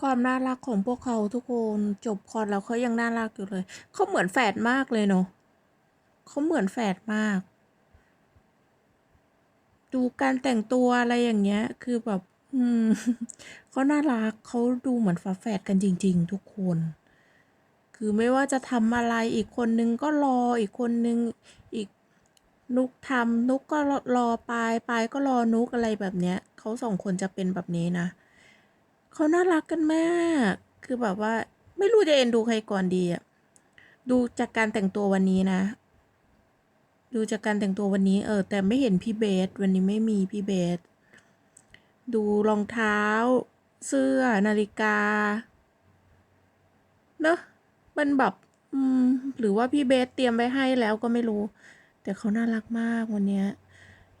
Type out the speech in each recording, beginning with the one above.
ความน่ารักของพวกเขาทุกคนจบคอนแล้วเขายังน่ารักอยู่เลย เขาเหมือนแฝดมากเลยเนาะเขาเหมือนแฝดมาก ดูการแต่งตัวอะไรอย่างเงี้ย คือแบบ อืมเขาน่ารักเขาดูเหมือนฝาแฝดกันจริง ๆ ทุกคน คือไม่ว่าจะทำอะไรอีกคนนึงก็รออีกคนนึงอีกนุกทำนุกก็รอรอปายปายก็รอนุกอะไรแบบเนี้ยเขาสองคนจะเป็นแบบนี้นะ เขาน่ารักกันมาก คือแบบว่า ไม่รู้จะเอ็นดูใครก่อนดีอะดูจากการแต่งตัววันนี้นะ ดูจากการแต่งตัววันนี้ เออ แต่ไม่เห็นพี่เบส วันนี้ไม่มีพี่เบส ดูรองเท้า เสื้อ นาฬิกา เนอะมันแบบอืม หรือว่าพี่เบสเตรียมไว้ให้แล้วก็ไม่รู้ แต่เขาน่ารักมากวันเนี้ย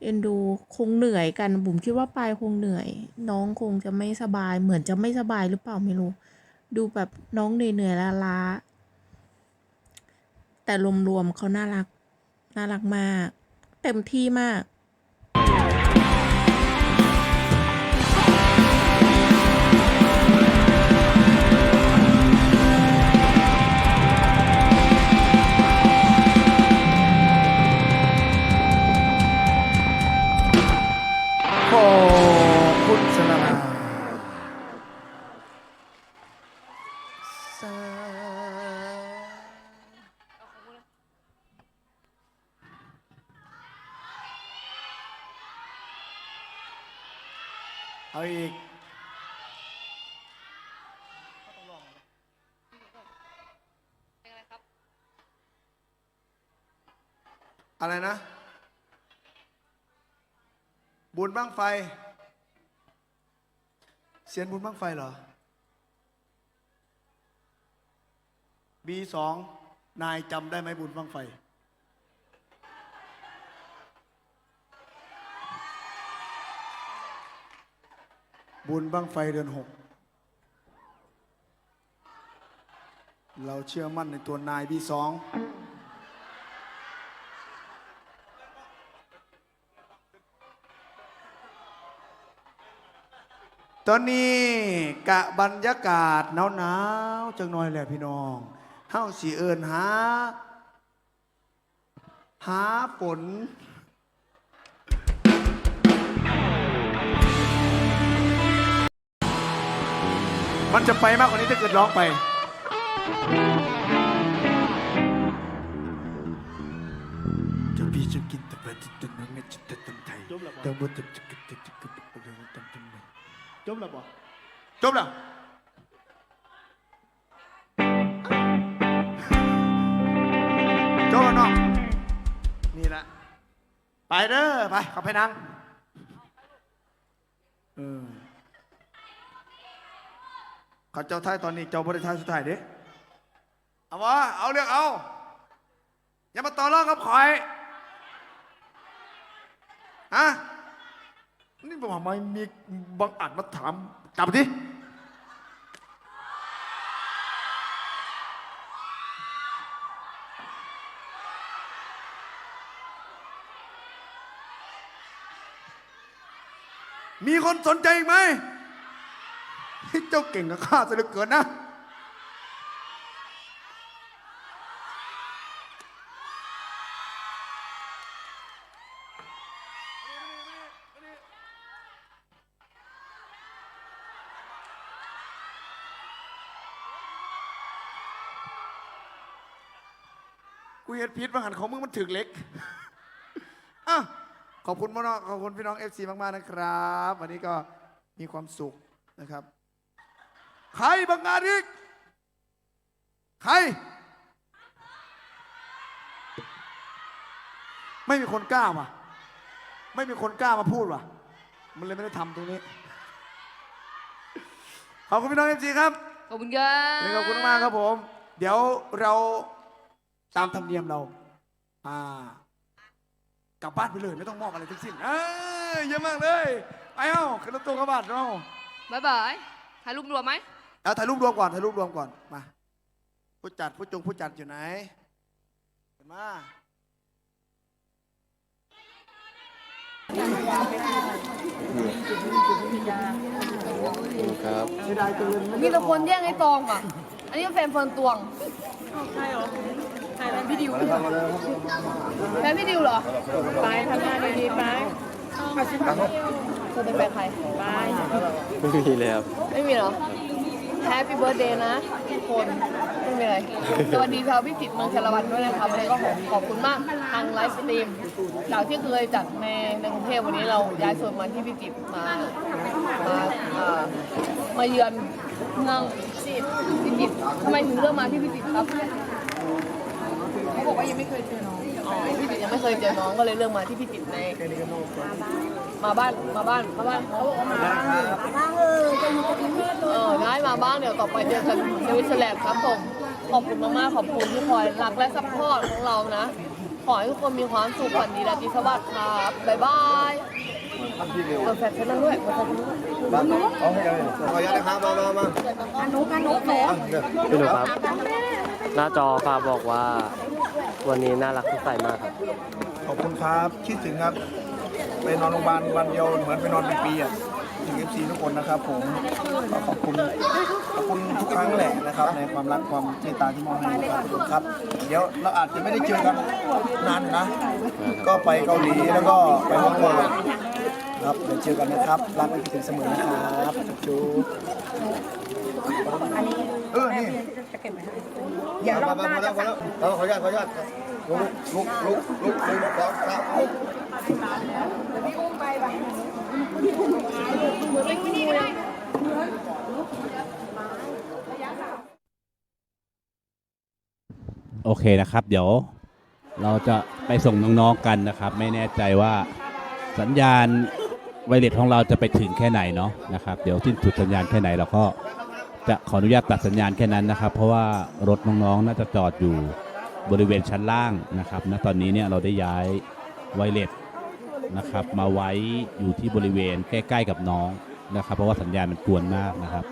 เอ็นดูคงเหนื่อยกันบุ๋มคิดว่าปายคงเหนื่อย น้องคงจะไม่สบาย เหมือนจะไม่สบายหรือเปล่าไม่รู้ ดูแบบน้องเหนื่อยๆล้าแต่รวมๆเขาน่ารัก น่ารักมาก เต็มที่มาก เอาอีกอะไรนะ บุญบ้างไฟ เสียนบุญบ้างไฟเหรอบีสองนายจำได้ไหมบุญบ้างไฟ บุญบ้างไฟเดือนหก เราเชื่อมั่นในตัวนายบีสอง ตอนนี้กะบรรยากาศหนาวๆจังหน่อยแหละพี่น้องเฮาสีเอิญหา หาฝน มันจะไปมากกว่านี้ถ้าเกิดร้องไป จะพี่จะกินแต่เป็นจะนั่งไม่จะแต่ตั้งใจแต่ว่าจะจะจะจะจะจะตั้งใจจบแล้วบ่จบแล้วจบแล้วเนาะนี่แหละไปเด้อไปเขับไปนั่งเออ เขาเจ้าท้ายตอนนี้เจ้าบริท้ายสุดท้ายเด้เอาวะเอาเรื่องเอา อย่ามาต่อรองกับข่อยฮะนี่บอกว่าไม่มีบางอัดมาถามกลับไปดิมีคนสนใจอีกไหม เฮ้เจ้าเก่งกับข้าซะเหลือเกินนะ กูเห็นพิษบางหันของมึงมันถึกเล็ก อะขอบคุณพี่น้องขอบคุณพี่น้อง FC มาก ๆ นะครับ วันนี้ก็มีความสุขนะครับ ใครบางงานอีก ใคร ไม่มีคนกล้าว่ะ ไม่มีคนกล้ามาพูดว่ะ มันเลยไม่ได้ทำตรงนี้ ขอบคุณพี่น้อง FC ครับ ขอบคุณครับวันนี้ขอบคุณมากครับผม เดี๋ยวเราตามธรรมเนียมเรา อ่ากลับบ้านไปเลยไม่ต้องมอบอะไรทั้งสิ้นเอ้ยเยี่ยมมากเลย ไปเอ้าขึ้นรถตู้กลับบ้านเราบ๊ายบายถ่ายรูปรวมไหม เอาถ่ายรูปรวมก่อนถ่ายรูปรวมก่อนมาผู้จัดผู้จงผู้จัดอยู่ไหนเห็นมาครับมีแต่คนแย่งไอ้ตองอะ อันนี้แฟนเฟิร์นตวงใช่เหรอใช่แฟนพี่ดิวแฟนพี่ดิวเหรอ ไปทำงานดีๆไปเธอเป็นแฟนใครไปไม่มีเลยครับ ไม่มีเหรอ แฮปปี้เบิร์ดเดย์นะทุกคนไม่มีอะไรสวัสดีชาวพิจิตรเมืองชลวันด้วยนะครับวันนี้ก็ขอขอบคุณมากทางไลฟ์สตรีมจากที่เคยจัดในในกรุงเทพวันนี้เราย้ายส่วนมาที่พิจิตรมามาอ่ามาเยือนเมืองพิจิตรทำไมถึงเลือกมาที่พิจิตรครับเขาบอกว่ายังไม่เคยเจอน้อง พิจิตรยังไม่เคยเจอน้องก็เลยเลือกมาที่พิจิตรในมาบ้านมาบ้านมาบ้านเขาบอกว่ามาบ้านเออได้มาบ้างเดี๋ยวต่อไปเจอกันในวิสแลนด์ครับผมขอบคุณมากๆขอบคุณที่คอยรักและซัพพอร์ตของเรานะ ขอให้ทุกคนมีความสุขฝันดีราตรีสวัสดิ์ครับบ๊ายบายเออแฟนฉันนั่งด้วยแฟนฉันนั่งด้วยขออนุญาตนะครับมามามาอนุอนุแม่พี่หนูครับ หน้าจอฝากบอกว่า วันนี้น่ารักทุกใสมากครับ ขอบคุณครับ คิดถึงครับ ไปนอนโรงพยาบาลวันเดียวเหมือนไปนอนเป็นปีอะถึงเอฟซีทุกคนนะครับผมก็ขอบคุณขอบคุณทุกครั้งแหละนะครับ ในความรักความเมตตาที่มอบให้นะครับครับ เดี๋ยวเราอาจจะไม่ได้เจอกันนานนะ ก็ไปเกาหลีแล้วก็ไปฮ่องกงครับเดี๋ยวเจอกันนะครับรักและคิดถึงเสมอนะครับจุ๊บ เออนี่อย่ารอบหน้าจะสั่งขออนุญาตขออนุญาตลุกลุกลุกลุกลุกสองสามโอเคนะครับ เดี๋ยวเราจะไปส่งน้องๆกันนะครับ ไม่แน่ใจว่าสัญญาณไวเลสของเราจะไปถึงแค่ไหนเนาะนะครับ เดี๋ยวสิ้นสุดสัญญาณแค่ไหนเราก็ จะขออนุญาตตัดสัญญาณแค่นั้นนะครับ เพราะว่ารถน้องๆน่าจะจอดอยู่บริเวณชั้นล่างนะครับณตอนนี้เนี่ยเราได้ย้ายไวเลสนะครับ มาไว้อยู่ที่บริเวณใกล้ ๆ กับน้องนะครับ เพราะว่าสัญญาณมันกวนมากนะครับ